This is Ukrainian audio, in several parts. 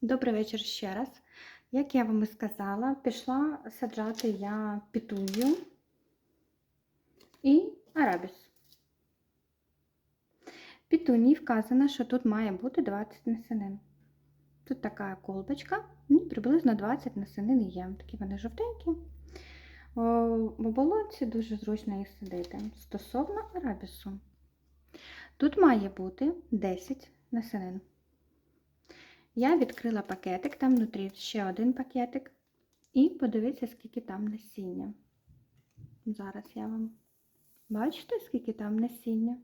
Добрий вечір ще раз. Як я вам і сказала, пішла саджати я петунію і арабіс. Петунії вказано, що тут має бути 20 насінин. Тут така колбочка, ну, приблизно 20 насінин є. Такі вони жовтенькі. В болотці дуже зручно їх садити. Стосовно арабісу. Тут має бути 10 насінин. Я відкрила пакетик, там внутрі ще один пакетик. І подивіться, скільки там насіння. Зараз я вам. Бачите, скільки там насіння?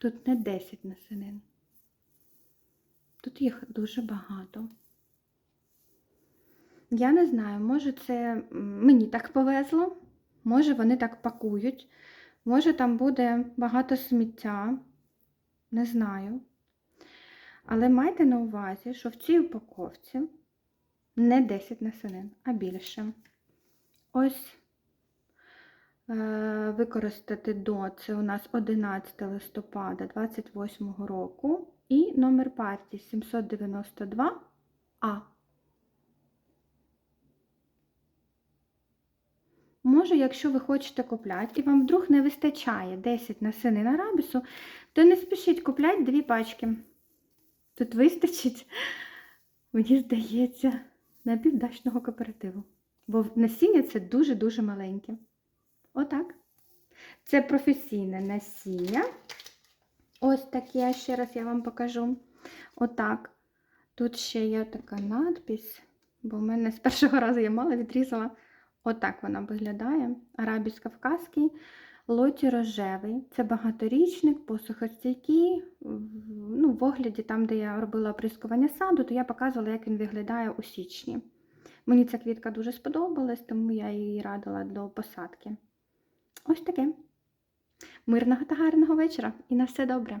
Тут не 10 насінин. Тут їх дуже багато. Я не знаю, може це мені так повезло, може вони так пакують, може там буде багато сміття, не знаю. Але майте на увазі, що в цій упаковці не 10 насінин, а більше. Ось е, використати до, це у нас 11 листопада 28 року і номер партії 792А. Може, якщо ви хочете купляти і вам вдруг не вистачає 10 насінин арабісу, то не спішіть купляти дві пачки. Тут вистачить, мені здається, на півдачного кооперативу. Бо насіння це дуже-дуже маленьке. Отак. Це професійне насіння. Ось таке, ще раз я вам покажу. Отак. Тут ще є така надпись, бо в мене з першого разу я мало відрізала. Отак вона виглядає. Арабіс кавказький, лоті рожевий. Це багаторічник, посухостійкий. Ну, в огляді, там, де я робила оприскування саду, то я показувала, як він виглядає у січні. Мені ця квітка дуже сподобалась, тому я її радила до посадки. Ось таке. Мирного та гарного вечора і на все добре!